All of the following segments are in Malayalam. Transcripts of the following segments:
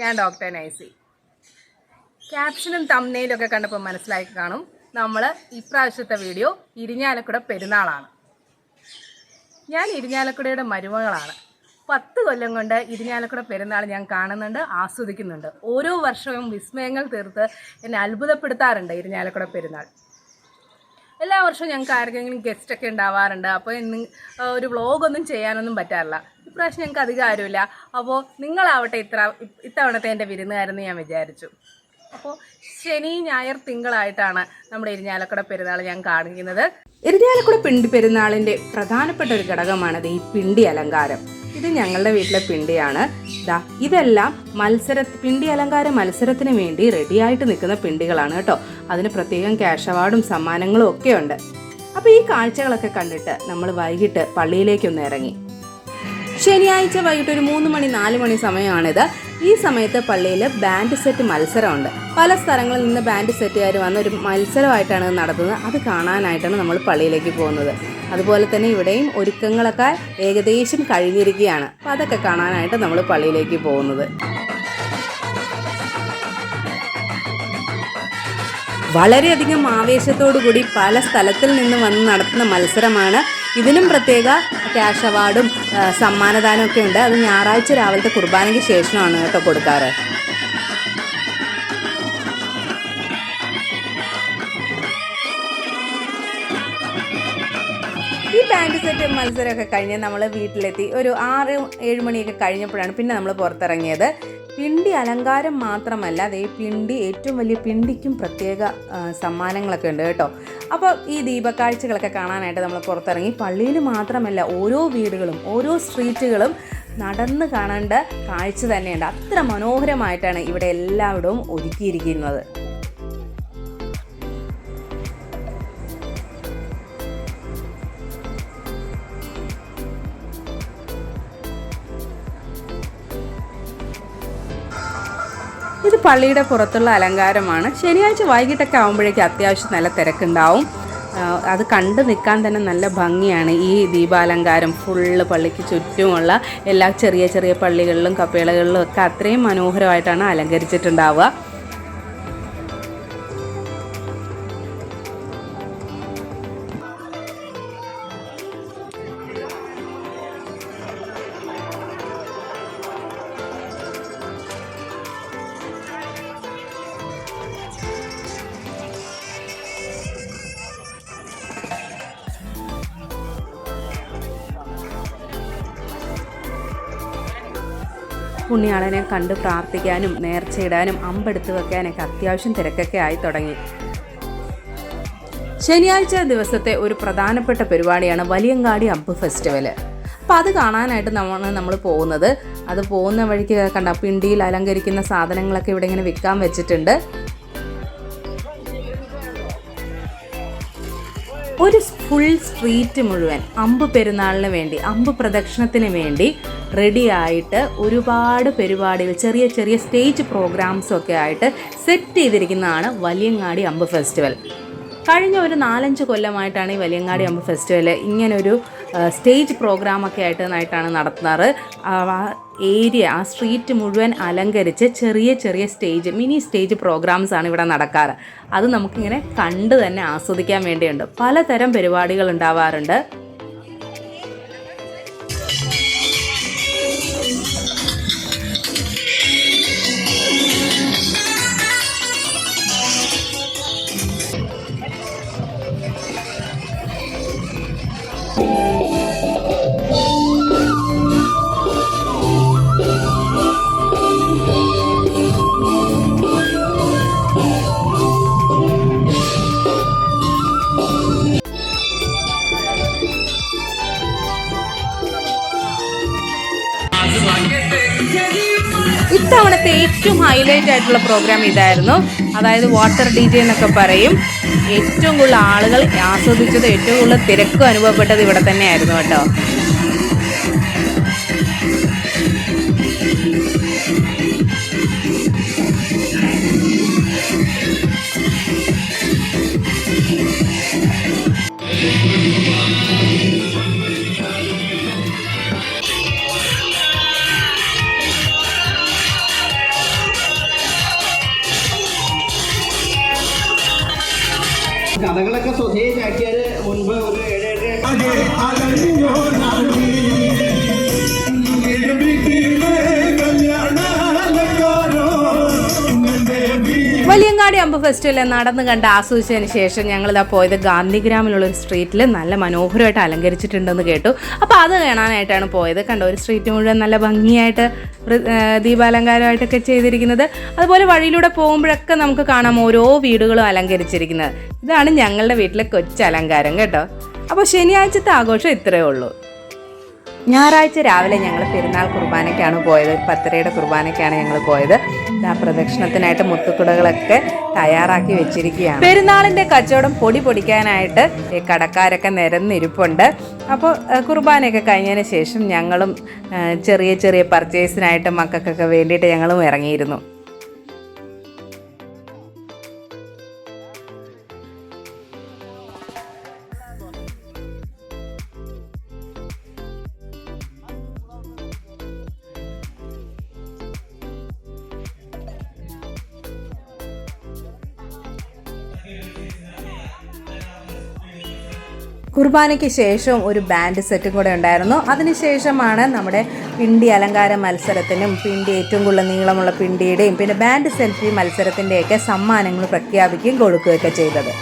ഞാൻ ഡോക്ടർ നൈസി ക്യാപ്ഷനും തമ്മനയിലും ഒക്കെ കണ്ടപ്പോൾ മനസ്സിലാക്കി കാണും. നമ്മൾ ഇപ്രാവശ്യത്തെ വീഡിയോ ഇരിഞ്ഞാലക്കുട പെരുന്നാളാണ്. ഞാൻ ഇരിഞ്ഞാലക്കുടയുടെ മരുമകളാണ്. പത്ത് കൊല്ലം കൊണ്ട് ഇരിഞ്ഞാലക്കുട പെരുന്നാൾ ഞാൻ കാണുന്നുണ്ട് ആസ്വദിക്കുന്നുണ്ട്. ഓരോ വർഷവും വിസ്മയങ്ങൾ തീർത്ത് എന്നെ അത്ഭുതപ്പെടുത്താറുണ്ട് ഇരിഞ്ഞാലക്കുട പെരുന്നാൾ. എല്ലാ വർഷവും ഞങ്ങൾക്ക് ആർക്കെങ്കിലും ഗസ്റ്റൊക്കെ ഉണ്ടാവാറുണ്ട്. അപ്പോൾ ഇന്ന് ഒരു വ്ളോഗൊന്നും ചെയ്യാനൊന്നും പറ്റാറില്ല. ഇപ്രാവശ്യം ഞങ്ങൾക്ക് അധികം ആരുമില്ല. അപ്പോൾ നിങ്ങളാവട്ടെ ഇത്ര ഇത്തവണത്തെ എന്റെ വിരുന്നുകാരെന്ന് ഞാൻ വിചാരിച്ചു. അപ്പോൾ ശനി ഞായർ തിങ്കളായിട്ടാണ് നമ്മുടെ ഇരിഞ്ഞാലക്കുട പെരുന്നാൾ ഞാൻ കാണിക്കുന്നത്. ഇരിഞ്ഞാലക്കുട പിണ്ടി പെരുന്നാളിന്റെ പ്രധാനപ്പെട്ട ഒരു ഘടകമാണത് ഈ പിണ്ടി അലങ്കാരം. ഇത് ഞങ്ങളുടെ വീട്ടിലെ പിണ്ടിയാണ്. ദാ ഇതെല്ലാം മത്സര പിണ്ടി അലങ്കാര മത്സരത്തിന് വേണ്ടി റെഡിയായിട്ട് നിൽക്കുന്ന പിണ്ടികളാണ് കേട്ടോ. അതിന് പ്രത്യേകം ക്യാഷ് അവാർഡും സമ്മാനങ്ങളും ഒക്കെ ഉണ്ട്. അപ്പോൾ ഈ കാഴ്ചകളൊക്കെ കണ്ടിട്ട് നമ്മൾ വൈകിട്ട് പള്ളിയിലേക്കൊന്ന് ഇറങ്ങി. ശനിയാഴ്ച വൈകിട്ട് ഒരു മൂന്ന് മണി നാല് മണി സമയമാണിത്. ഈ സമയത്ത് പള്ളിയിൽ ബാൻഡ് സെറ്റ് മത്സരമുണ്ട്. പല സ്ഥലങ്ങളിൽ നിന്ന് ബാൻഡ് സെറ്റുകാർ വന്ന് ഒരു മത്സരമായിട്ടാണ് നടത്തുന്നത്. അത് കാണാനായിട്ടാണ് നമ്മൾ പള്ളിയിലേക്ക് പോകുന്നത്. അതുപോലെ തന്നെ ഇവിടെയും ഒരുക്കങ്ങളൊക്കെ ഏകദേശം കഴിഞ്ഞിരിക്കുകയാണ്. അപ്പം അതൊക്കെ കാണാനായിട്ട് നമ്മൾ പള്ളിയിലേക്ക് പോകുന്നത്. വളരെയധികം ആവേശത്തോടു കൂടി പല സ്ഥലത്തിൽ നിന്ന് വന്ന് നടത്തുന്ന മത്സരമാണ് ഇതിനും പ്രത്യേക ക്യാഷ് അവാർഡും സമ്മാനദാനമൊക്കെ ഉണ്ട്. അത് ഞായറാഴ്ച രാവിലത്തെ കുർബാനയ്ക്ക് ശേഷമാണ് കേട്ടോ കൊടുക്കാറ്. സെറ്റ് മത്സരമൊക്കെ കഴിഞ്ഞ് നമ്മൾ വീട്ടിലെത്തി. ഒരു ആറ് ഏഴ് മണിയൊക്കെ കഴിഞ്ഞപ്പോഴാണ് പിന്നെ നമ്മൾ പുറത്തിറങ്ങിയത്. പിണ്ടി അലങ്കാരം മാത്രമല്ല അതേ പിണ്ടി ഏറ്റവും വലിയ പിണ്ടിക്കും പ്രത്യേക സമ്മാനങ്ങളൊക്കെ ഉണ്ട് കേട്ടോ. അപ്പോൾ ഈ ദീപക്കാഴ്ചകളൊക്കെ കാണാനായിട്ട് നമ്മൾ പുറത്തിറങ്ങി. പള്ളിയിൽ മാത്രമല്ല ഓരോ വീടുകളും ഓരോ സ്ട്രീറ്റുകളും നടന്ന് കാണേണ്ട കാഴ്ച തന്നെയുണ്ട്. അത്ര മനോഹരമായിട്ടാണ് ഇവിടെ എല്ലായിടവും ഒരുക്കിയിരിക്കുന്നത്. ഇത് പള്ളിയുടെ പുറത്തുള്ള അലങ്കാരമാണ്. ശനിയാഴ്ച വൈകിട്ടൊക്കെ ആകുമ്പോഴേക്കും അത്യാവശ്യം നല്ല തിരക്കുണ്ടാവും. അത് കണ്ടു നിൽക്കാൻ തന്നെ നല്ല ഭംഗിയാണ് ഈ ദീപാലങ്കാരം. ഫുള്ള് പള്ളിക്ക് ചുറ്റുമുള്ള എല്ലാ ചെറിയ ചെറിയ പള്ളികളിലും കപ്പേളകളിലും ഒക്കെ അത്രയും മനോഹരമായിട്ടാണ് അലങ്കരിച്ചിട്ടുണ്ടാവുക. പുണ്യാളനെ കണ്ട് പ്രാർത്ഥിക്കാനും നേർച്ചയിടാനും അമ്പെടുത്ത് വെക്കാനൊക്കെ അത്യാവശ്യം തിരക്കൊക്കെ ആയി തുടങ്ങി. ശനിയാഴ്ച ദിവസത്തെ ഒരു പ്രധാനപ്പെട്ട പരിപാടിയാണ് വലിയങ്കാടി അമ്പ് ഫെസ്റ്റിവൽ അപ്പോൾ അത് കാണാനായിട്ട് നമ്മൾ നമ്മൾ പോകുന്നത്. അത് പോകുന്ന വഴിക്ക് കണ്ട പിണ്ടിയിൽ അലങ്കരിക്കുന്ന സാധനങ്ങളൊക്കെ ഇവിടെ ഇങ്ങനെ വിൽക്കാൻ വെച്ചിട്ടുണ്ട്. ഒരു ഫുൾ സ്ട്രീറ്റ് മുഴുവൻ അമ്പ് പെരുന്നാളിന് വേണ്ടി അമ്പ് പ്രദക്ഷിണത്തിന് വേണ്ടി റെഡിയായിട്ട് ഒരുപാട് പരിപാടികൾ ചെറിയ ചെറിയ സ്റ്റേജ് പ്രോഗ്രാംസൊക്കെ ആയിട്ട് സെറ്റ് ചെയ്തിരിക്കുന്നതാണ് വലിയങ്ങാടി അമ്പ് ഫെസ്റ്റിവൽ കഴിഞ്ഞ ഒരു നാലഞ്ച് കൊല്ലമായിട്ടാണ് ഈ വലിയങ്ങാടി അമ്പ് ഫെസ്റ്റിവൽ ഇങ്ങനൊരു സ്റ്റേജ് പ്രോഗ്രാമൊക്കെ ആയിട്ട് ആയിട്ടാണ് നടത്തുന്നത്. ആ ഏരിയ ആ സ്ട്രീറ്റ് മുഴുവൻ അലങ്കരിച്ച് ചെറിയ ചെറിയ സ്റ്റേജ് മിനി സ്റ്റേജ് പ്രോഗ്രാംസ് ആണ് ഇവിടെ നടക്കാറ്. അത് നമുക്കിങ്ങനെ കണ്ട് തന്നെ ആസ്വദിക്കാൻ വേണ്ടിയുണ്ട്. പലതരം പരിപാടികൾ ഉണ്ടാവാറുണ്ട്. ഹൈലൈറ്റ് ആയിട്ടുള്ള പ്രോഗ്രാം ഇതായിരുന്നു. അതായത് വാട്ടർ ഡി ജെ എന്നൊക്കെ പറയും. ഏറ്റവും കൂടുതൽ ആളുകൾ ആസ്വദിച്ചത് ഏറ്റവും കൂടുതൽ തിരക്കും അനുഭവപ്പെട്ടത് ഇവിടെ തന്നെയായിരുന്നു കേട്ടോ. കഥകളൊക്കെ സ്വതേ ചാക്കിയാൽ മുൻപ് ഒരു ഏഴ് ഏഴ് വലിയങ്ങാടി അമ്പ് ഫെസ്റ്റിവൽ നടന്ന് കണ്ട് ആസ്വദിച്ചതിന് ശേഷം ഞങ്ങളിതാ പോയത് ഗാന്ധിഗ്രാമിലുള്ള ഒരു സ്ട്രീറ്റിൽ നല്ല മനോഹരമായിട്ട് അലങ്കരിച്ചിട്ടുണ്ടെന്ന് കേട്ടു. അപ്പോൾ അത് കാണാനായിട്ടാണ് പോയത്. കണ്ടോ ഒരു സ്ട്രീറ്റ് മുഴുവൻ നല്ല ഭംഗിയായിട്ട് ദീപാലങ്കാരമായിട്ടൊക്കെ ചെയ്തിരിക്കുന്നത്. അതുപോലെ വഴിയിലൂടെ പോകുമ്പോഴൊക്കെ നമുക്ക് കാണാം ഓരോ വീടുകളും അലങ്കരിച്ചിരിക്കുന്നത്. ഇതാണ് ഞങ്ങളുടെ വീട്ടിലെ കൊച്ചലങ്കാരം കേട്ടോ. അപ്പോൾ ശനിയാഴ്ചത്തെ ആഘോഷം ഇത്രയേ ഉള്ളൂ. ഞായറാഴ്ച രാവിലെ ഞങ്ങൾ പെരുന്നാൾ കുർബാനയ്ക്കാണ് പോയത്. ഒരു പത്തരയുടെ കുർബാനയ്ക്കാണ് ഞങ്ങൾ പോയത്. ആ പ്രദക്ഷിണത്തിനായിട്ട് മുത്തുക്കുടകളൊക്കെ തയ്യാറാക്കി വെച്ചിരിക്കുകയാണ്. പെരുന്നാളിന്റെ കച്ചവടം പൊടി പൊടിക്കാനായിട്ട് കടക്കാരൊക്കെ നിരന്നിരിപ്പുണ്ട്. അപ്പോൾ കുർബാനയൊക്കെ കഴിഞ്ഞതിന് ശേഷം ഞങ്ങളും ചെറിയ ചെറിയ പർച്ചേസിനായിട്ട് മക്കൾക്കൊക്കെ വേണ്ടിയിട്ട് ഞങ്ങളും ഇറങ്ങിയിരുന്നു. കുർബാനയ്ക്ക് ശേഷം ഒരു ബാൻഡ് സെറ്റും കൂടെ ഉണ്ടായിരുന്നു. അതിനുശേഷമാണ് നമ്മുടെ പിണ്ടി അലങ്കാര മത്സരത്തിനും പിണ്ടി ഏറ്റവും കൂടുതൽ നീളമുള്ള പിണ്ടിയുടെയും പിന്നെ ബാൻഡ് സെൽഫി മത്സരത്തിന്റെയൊക്കെ സമ്മാനങ്ങൾ പ്രഖ്യാപിക്കുകയും കൊടുക്കുകയൊക്കെ ചെയ്തത്.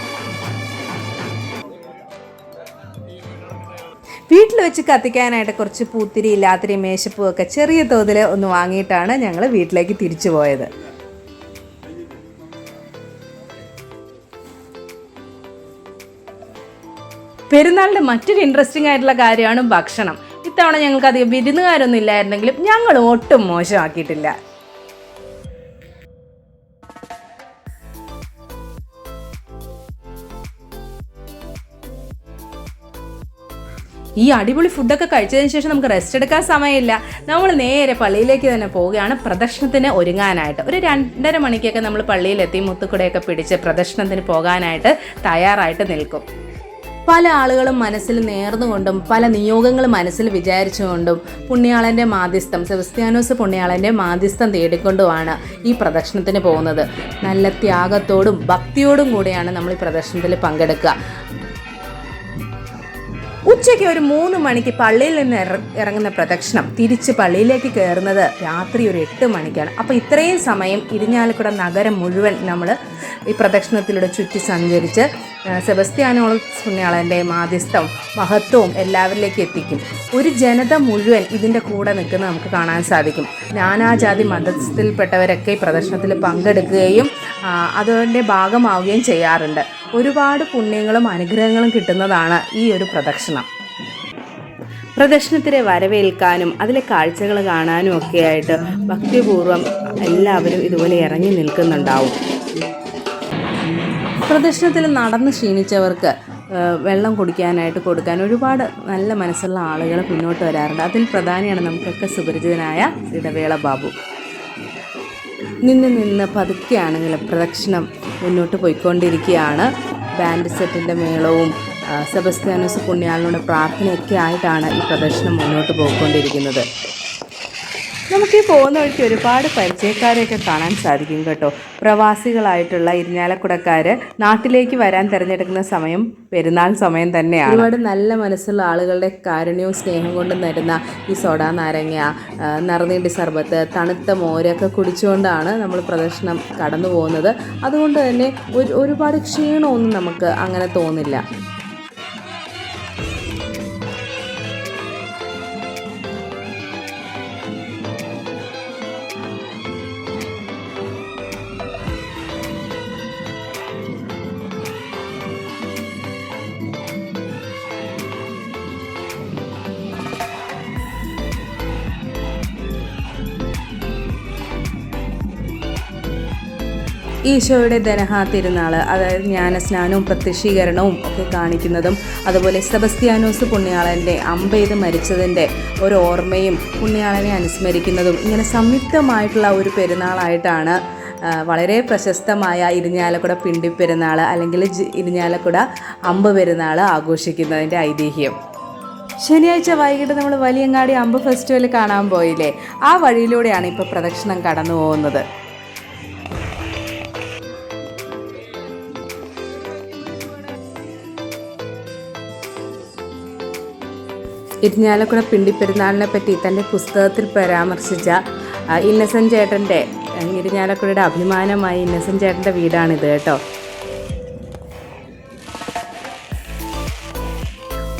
വീട്ടിൽ വെച്ച് കത്തിക്കാനായിട്ട് കുറച്ച് പൂത്തിരി ഇല്ലാത്തിരി മേശപ്പൂ ഒക്കെ ചെറിയ തോതിൽ ഒന്ന് വാങ്ങിയിട്ടാണ് ഞങ്ങൾ വീട്ടിലേക്ക് തിരിച്ചു പോയത്. പെരുന്നാളിന്റെ മറ്റൊരു ഇൻട്രസ്റ്റിംഗ് ആയിട്ടുള്ള കാര്യമാണ് ഭക്ഷണം. ഇത്തവണ ഞങ്ങൾക്ക് അധികം വിരുന്നുകാരൊന്നും ഇല്ലായിരുന്നെങ്കിലും ഞങ്ങൾ ഒട്ടും മോശമാക്കിയിട്ടില്ല. ഈ അടിപൊളി ഫുഡൊക്കെ കഴിച്ചതിന് ശേഷം നമുക്ക് റെസ്റ്റ് എടുക്കാൻ സമയമില്ല. നമ്മൾ നേരെ പള്ളിയിലേക്ക് തന്നെ പോവുകയാണ്. പ്രദർശനത്തിന് ഒരുങ്ങാനായിട്ട്. ഒരു രണ്ടര മണിക്കൊക്കെ നമ്മൾ പള്ളിയിലെത്തി മുത്തുക്കുടയൊക്കെ പിടിച്ച് പ്രദർശനത്തിന് പോകാനായിട്ട് തയ്യാറായിട്ട് നിൽക്കും. പല ആളുകളും മനസ്സിൽ നേർന്നുകൊണ്ടും പല നിയോഗങ്ങൾ മനസ്സിൽ വിചാരിച്ചുകൊണ്ടും പുണ്യാളന്റെ മാധ്യസ്ഥം സെബസ്ത്യാനോസ് പുണ്യാളന്റെ മാധ്യസ്ഥം തേടിക്കൊണ്ടുമാണ് ഈ പ്രദർശനത്തിന് പോകുന്നത്. നല്ല ത്യാഗത്തോടും ഭക്തിയോടും കൂടിയാണ് നമ്മൾ ഈ പ്രദർശനത്തിൽ പങ്കെടുക്കുക. ഉച്ചയ്ക്ക് ഒരു മൂന്ന് മണിക്ക് പള്ളിയിൽ നിന്ന് ഇറങ്ങുന്ന പ്രദക്ഷിണം. തിരിച്ച് പള്ളിയിലേക്ക് കയറുന്നത് രാത്രി ഒരു എട്ട് മണിക്കാണ്. അപ്പോൾ ഇത്രയും സമയം ഇരിഞ്ഞാലക്കുട നഗരം മുഴുവൻ നമ്മൾ ഈ പ്രദക്ഷിണത്തിലൂടെ ചുറ്റി സഞ്ചരിച്ച് ആ, സെബസ്ത്യാനോളസ് പുണ്യാളന്റെ മാധ്യസ്ഥം മഹത്വവും എല്ലാവരിലേക്ക് എത്തിക്കും. ഒരു ജനത മുഴുവൻ ഇതിന്റെ കൂടെ നിൽക്കുന്നത് നമുക്ക് കാണാൻ സാധിക്കും. നാനാജാതി മതത്തിൽപ്പെട്ടവരൊക്കെ പ്രദർശനത്തിൽ പങ്കെടുക്കുകയും അതിന്റെ ഭാഗമാവുകയും ചെയ്യാറുണ്ട്. ഒരുപാട് പുണ്യങ്ങളും അനുഗ്രഹങ്ങളും കിട്ടുന്നതാണ് ഈ ഒരു പ്രദക്ഷിണം പ്രദർശനത്തിനെ വരവേൽക്കാനും അതിലെ കാഴ്ചകൾ കാണാനും ഒക്കെയായിട്ട് ഭക്തിപൂർവം എല്ലാവരും ഇതുപോലെ ഇറങ്ങി നിൽക്കുന്നുണ്ടാവും. പ്രദർശനത്തിൽ നടന്ന് ക്ഷീണിച്ചവർക്ക് വെള്ളം കുടിക്കാനായിട്ട് കൊടുക്കാൻ ഒരുപാട് നല്ല മനസ്സുള്ള ആളുകൾ പിന്നോട്ട് വരാറുണ്ട്. അതിൽ പ്രധാനിയാണ് നമുക്കൊക്കെ സുപരിചിതനായ ഇടവേള ബാബു. നിന്ന് നിന്ന് പതുക്കെയാണെങ്കിലും പ്രദക്ഷിണം മുന്നോട്ട് പോയിക്കൊണ്ടിരിക്കുകയാണ്. ബാൻഡ് സെറ്റിന്റെ മേളവും സെബസ്ത്യാനോസ് പുണ്യാളിനോട് പ്രാർത്ഥനയൊക്കെ ആയിട്ടാണ് ഈ പ്രദർശനം മുന്നോട്ട് പോയിക്കൊണ്ടിരിക്കുന്നത്. നമുക്ക് ഈ പോകുന്ന വഴിക്ക് ഒരുപാട് പരിചയക്കാരെയൊക്കെ കാണാൻ സാധിക്കും കേട്ടോ. പ്രവാസികളായിട്ടുള്ള ഇരിഞ്ഞാലക്കുടക്കാർ നാട്ടിലേക്ക് വരാൻ തിരഞ്ഞെടുക്കുന്ന സമയം പെരുന്നാൾ സമയം തന്നെയാണ്. ഒരുപാട് നല്ല മനസ്സുള്ള ആളുകളുടെ കാരുണ്യവും സ്നേഹം കൊണ്ട് തരുന്ന ഈ സോഡ നാരങ്ങ നിറനീണ്ടി സർബത്ത് തണുത്ത മോരൊക്കെ കുടിച്ചുകൊണ്ടാണ് നമ്മൾ പ്രദർശനം കടന്നു പോകുന്നത് അതുകൊണ്ട് തന്നെ ഒരു ഒരുപാട് ക്ഷീണമൊന്നും നമുക്ക് അങ്ങനെ തോന്നില്ല. ഈശോയുടെ ദനഹാ തിരുനാൾ അതായത് ജ്ഞാനസ്നാനവും പ്രത്യക്ഷീകരണവും ഒക്കെ കാണിക്കുന്നതും അതുപോലെ സെബസ്ത്യാനോസ് പുണ്യാളന്റെ അമ്പെയ്ത് മരിച്ചതിന്റെ ഒരു ഓർമ്മയും പുണ്യാളനെ അനുസ്മരിക്കുന്നതും ഇങ്ങനെ സംയുക്തമായിട്ടുള്ള ഒരു പെരുന്നാളായിട്ടാണ് വളരെ പ്രശസ്തമായ ഇരിഞ്ഞാലക്കുട പിണ്ടി പെരുന്നാൾ അല്ലെങ്കിൽ ഇരിഞ്ഞാലക്കുട അമ്പ് പെരുന്നാൾ ആഘോഷിക്കുന്നതിന്റെ ഐതിഹ്യം. ശനിയാഴ്ച വൈകിട്ട് നമ്മൾ വലിയങ്ങാടി അമ്പ് ഫെസ്റ്റിവൽ കാണാൻ പോയില്ലേ? ആ വഴിയിലൂടെയാണ് ഇപ്പോൾ പ്രദക്ഷിണം കടന്നു പോകുന്നത്. ഇരിഞ്ഞാലക്കുട പിണ്ടിപ്പെരുന്നാളിനെ പറ്റി തന്റെ പുസ്തകത്തിൽ പരാമർശിച്ച ഇന്നസെന്റ് ചേട്ടന്റെ ഇരിഞ്ഞാലക്കുടയുടെ അഭിമാനമായ ഇന്നസെന്റ് ചേട്ടന്റെ വീടാണിത് കേട്ടോ.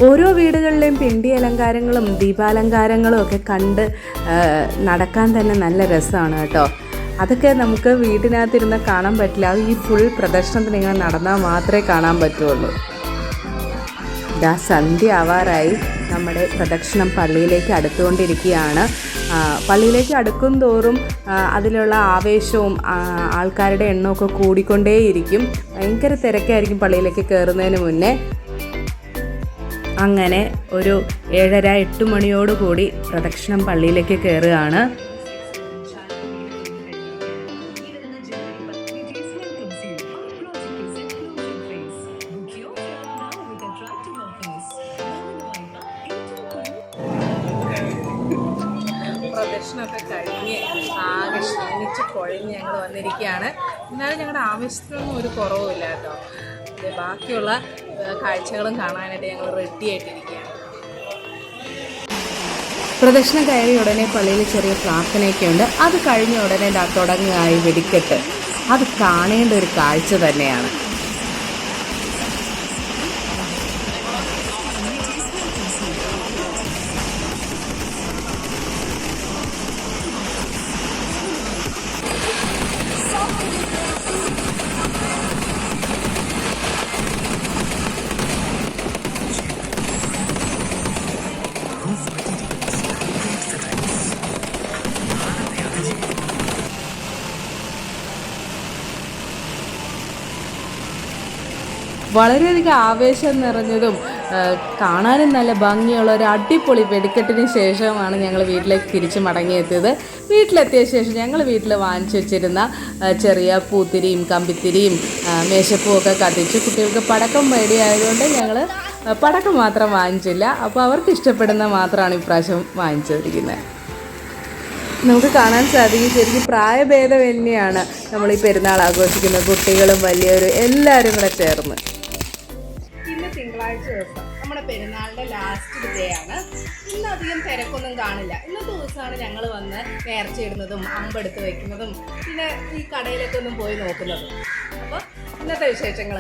ഓരോ വീടുകളിലെയും പിണ്ടി അലങ്കാരങ്ങളും ദീപാലങ്കാരങ്ങളും ഒക്കെ കണ്ട് നടക്കാൻ തന്നെ നല്ല രസമാണ് കേട്ടോ. അതൊക്കെ നമുക്ക് വീട്ടിനകത്തിരുന്ന് കാണാൻ പറ്റില്ല. അത് ഈ ഫുൾ പ്രദർശനത്തിന് ഇങ്ങനെ നടന്നാൽ മാത്രമേ കാണാൻ പറ്റുള്ളൂ. ഇതാ സന്ധ്യ ആവാറായി. നമ്മുടെ പ്രദക്ഷിണം പള്ളിയിലേക്ക് അടുത്തുകൊണ്ടിരിക്കുകയാണ്. പള്ളിയിലേക്ക് അടുക്കും തോറും അതിലുള്ള ആവേശവും ആൾക്കാരുടെ എണ്ണമൊക്കെ കൂടിക്കൊണ്ടേയിരിക്കും. ഭയങ്കര തിരക്കായിരിക്കും പള്ളിയിലേക്ക് കയറുന്നതിന് മുന്നേ. അങ്ങനെ ഒരു ഏഴര എട്ട് മണിയോടുകൂടി പ്രദക്ഷിണം പള്ളിയിലേക്ക് കയറുകയാണ്. ആവശ്യത്തിനൊന്നും ഒരു കുറവുമില്ല കേട്ടോ. ബാക്കിയുള്ള കാഴ്ചകളും കാണാനായിട്ട് ഞങ്ങൾ റെഡി ആയിട്ടിരിക്കുകയാണ്. പ്രദക്ഷിണം കയറിയ ഉടനെ പള്ളിയിൽ ചെറിയ പ്രാർത്ഥനയൊക്കെ ഉണ്ട് അത് കഴിഞ്ഞ ഉടനെ ദാ തുടങ്ങുകയായി വെടിക്കെട്ട്. അത് കാണേണ്ട ഒരു കാഴ്ച തന്നെയാണ്. വളരെയധികം ആവേശം നിറഞ്ഞതും കാണാനും നല്ല ഭംഗിയുള്ള ഒരു അടിപൊളി വെടിക്കെട്ടിന് ശേഷമാണ് ഞങ്ങൾ വീട്ടിലേക്ക് തിരിച്ച് മടങ്ങിയെത്തിയത്. വീട്ടിലെത്തിയ ശേഷം ഞങ്ങൾ വീട്ടിൽ വാങ്ങിച്ചു വെച്ചിരുന്ന ചെറിയ പൂത്തിരിയും കമ്പിത്തിരിയും ആ, മേശപ്പൂവും ഒക്കെ കത്തിച്ച് കുട്ടികൾക്ക് പടക്കം പേടിയായതുകൊണ്ട് ഞങ്ങൾ പടക്കം മാത്രം വാങ്ങിച്ചില്ല. അപ്പോൾ അവർക്ക് ഇഷ്ടപ്പെടുന്ന മാത്രമാണ് ഇപ്രാവശ്യം വാങ്ങിച്ചിരിക്കുന്നത് നമുക്ക് കാണാൻ സാധിക്കും ശരിക്കും പ്രായഭേദമന്യാണ് നമ്മൾ ഈ പെരുന്നാൾ ആഘോഷിക്കുന്നത്. കുട്ടികളും വലിയവരും എല്ലാവരും കൂടെ ചേർന്ന്. ഇന്ന് തിങ്കളാഴ്ച ദിവസം. നമ്മുടെ പെരുന്നാളിന്റെ ലാസ്റ്റ് ഡേ ആണ്. ഇന്ന് അധികം തിരക്കൊന്നും കാണില്ല. ഇന്നത്തെ ദിവസമാണ് ഞങ്ങൾ വന്ന് നേർച്ചയിടുന്നതും അമ്പെടുത്ത് വെക്കുന്നതും പിന്നെ ഈ കടയിലൊക്കെ ഒന്നും പോയി നോക്കുന്നതും. അപ്പോൾ ഇന്നത്തെ വിശേഷങ്ങൾ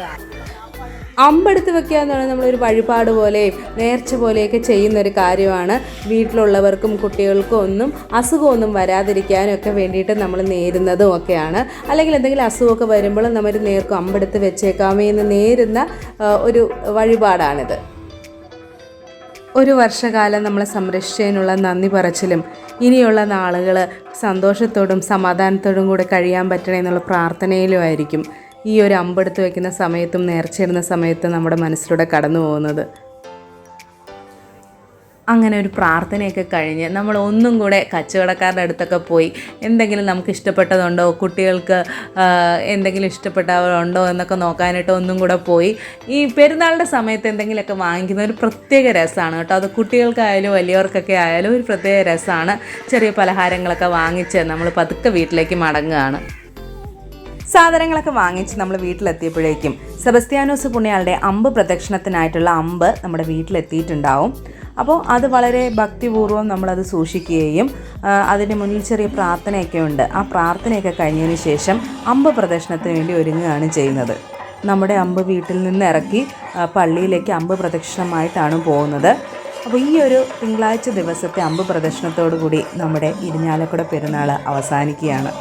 അമ്പെടുത്ത് വെക്കുക എന്ന് പറയുന്നത് നമ്മളൊരു വഴിപാട് പോലെയും നേർച്ച പോലെയൊക്കെ ചെയ്യുന്ന ഒരു കാര്യമാണ്. വീട്ടിലുള്ളവർക്കും കുട്ടികൾക്കും ഒന്നും അസുഖമൊന്നും വരാതിരിക്കാനും ഒക്കെ വേണ്ടിയിട്ട് നമ്മൾ നേരുന്നതും ഒക്കെയാണ്. അല്ലെങ്കിൽ എന്തെങ്കിലും അസുഖമൊക്കെ വരുമ്പോൾ നമ്മൾ നേർക്കും അമ്പെടുത്ത് വെച്ചേക്കാമേ എന്ന് നേരുന്ന ഒരു വഴിപാടാണിത്. ഒരു വർഷകാലം നമ്മളെ സംരക്ഷിച്ചതിനുള്ള നന്ദി പറച്ചിലും ഇനിയുള്ള നാളുകൾ സന്തോഷത്തോടും സമാധാനത്തോടും കൂടെ കഴിയാൻ പറ്റണേ എന്നുള്ള പ്രാർത്ഥനയിലുമായിരിക്കും ഈ ഒരു അമ്പെടുത്ത് വയ്ക്കുന്ന സമയത്തും നേർച്ചയിടുന്ന സമയത്തും നമ്മുടെ മനസ്സിലൂടെ കടന്നു പോകുന്നത് അങ്ങനെ ഒരു പ്രാർത്ഥനയൊക്കെ കഴിഞ്ഞ് നമ്മൾ ഒന്നും കൂടെ കച്ചവടക്കാരുടെ അടുത്തൊക്കെ പോയി എന്തെങ്കിലും നമുക്ക് ഇഷ്ടപ്പെട്ടതുണ്ടോ? കുട്ടികൾക്ക് എന്തെങ്കിലും ഇഷ്ടപ്പെട്ടവരുണ്ടോ എന്നൊക്കെ നോക്കാനായിട്ട് ഒന്നും കൂടെ പോയി. ഈ പെരുന്നാളിന്റെ സമയത്ത് എന്തെങ്കിലുമൊക്കെ വാങ്ങിക്കുന്ന ഒരു പ്രത്യേക രസമാണ് കേട്ടോ. അത് കുട്ടികൾക്കായാലും വലിയവർക്കൊക്കെ ആയാലും ഒരു പ്രത്യേക രസമാണ്. ചെറിയ പലഹാരങ്ങളൊക്കെ വാങ്ങിച്ച് നമ്മൾ പതുക്കെ വീട്ടിലേക്ക് മടങ്ങുകയാണ്. സാധനങ്ങളൊക്കെ വാങ്ങിച്ച് നമ്മൾ വീട്ടിലെത്തിയപ്പോഴേക്കും സെബസ്ത്യാനോസ് പുണ്യാളുടെ അമ്പ് പ്രദക്ഷിണത്തിനായിട്ടുള്ള അമ്പ് നമ്മുടെ വീട്ടിലെത്തിയിട്ടുണ്ടാവും. അപ്പോൾ അത് വളരെ ഭക്തിപൂർവം നമ്മളത് സൂക്ഷിക്കുകയും അതിന് മുന്നിൽ ചെറിയ പ്രാർത്ഥനയൊക്കെ ഉണ്ട്. ആ പ്രാർത്ഥനയൊക്കെ കഴിഞ്ഞതിന് ശേഷം അമ്പ പ്രദക്ഷിണത്തിന് വേണ്ടി ഒരുങ്ങുകയാണ് ചെയ്യുന്നത്. നമ്മുടെ അമ്പ് വീട്ടിൽ നിന്ന് ഇറക്കി പള്ളിയിലേക്ക് അമ്പ് പ്രദക്ഷിണമായിട്ടാണ് പോകുന്നത്. അപ്പോൾ ഈ ഒരു തിങ്കളാഴ്ച ദിവസത്തെ അമ്പ് പ്രദക്ഷിണത്തോടു കൂടി നമ്മുടെ ഇരിഞ്ഞാലക്കുട പെരുന്നാൾ അവസാനിക്കുകയാണ്.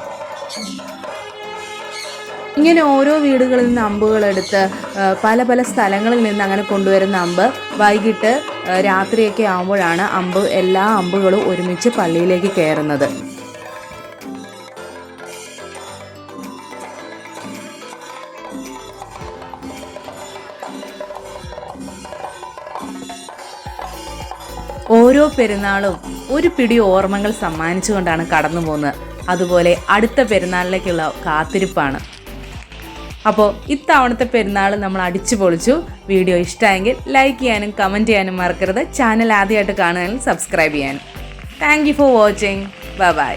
ഇങ്ങനെ ഓരോ വീടുകളിൽ നിന്ന് അമ്പുകളെടുത്ത് പല പല സ്ഥലങ്ങളിൽ നിന്ന് അങ്ങനെ കൊണ്ടുവരുന്ന അമ്പ് വൈകിട്ട് രാത്രിയൊക്കെ ആകുമ്പോഴാണ് അമ്പ് എല്ലാ അമ്പുകളും ഒരുമിച്ച് പള്ളിയിലേക്ക് കയറുന്നത്. ഓരോ പെരുന്നാളും ഒരു പിടി ഓർമ്മകൾ സമ്മാനിച്ചുകൊണ്ടാണ് കടന്നു പോകുന്നത് അതുപോലെ അടുത്ത പെരുന്നാളിലേക്കുള്ള കാത്തിരിപ്പാണ്. അപ്പോൾ ഇത്തവണത്തെ പെരുന്നാൾ നമ്മൾ അടിച്ചു പൊളിച്ചു. വീഡിയോ ഇഷ്ടമായെങ്കിൽ ലൈക്ക് ചെയ്യാനും കമന്റ് ചെയ്യാനും മറക്കരുത്. ചാനൽ ആദ്യമായിട്ട് കാണുകയാണെങ്കിൽ സബ്സ്ക്രൈബ് ചെയ്യാനും. Thank you for watching bye bye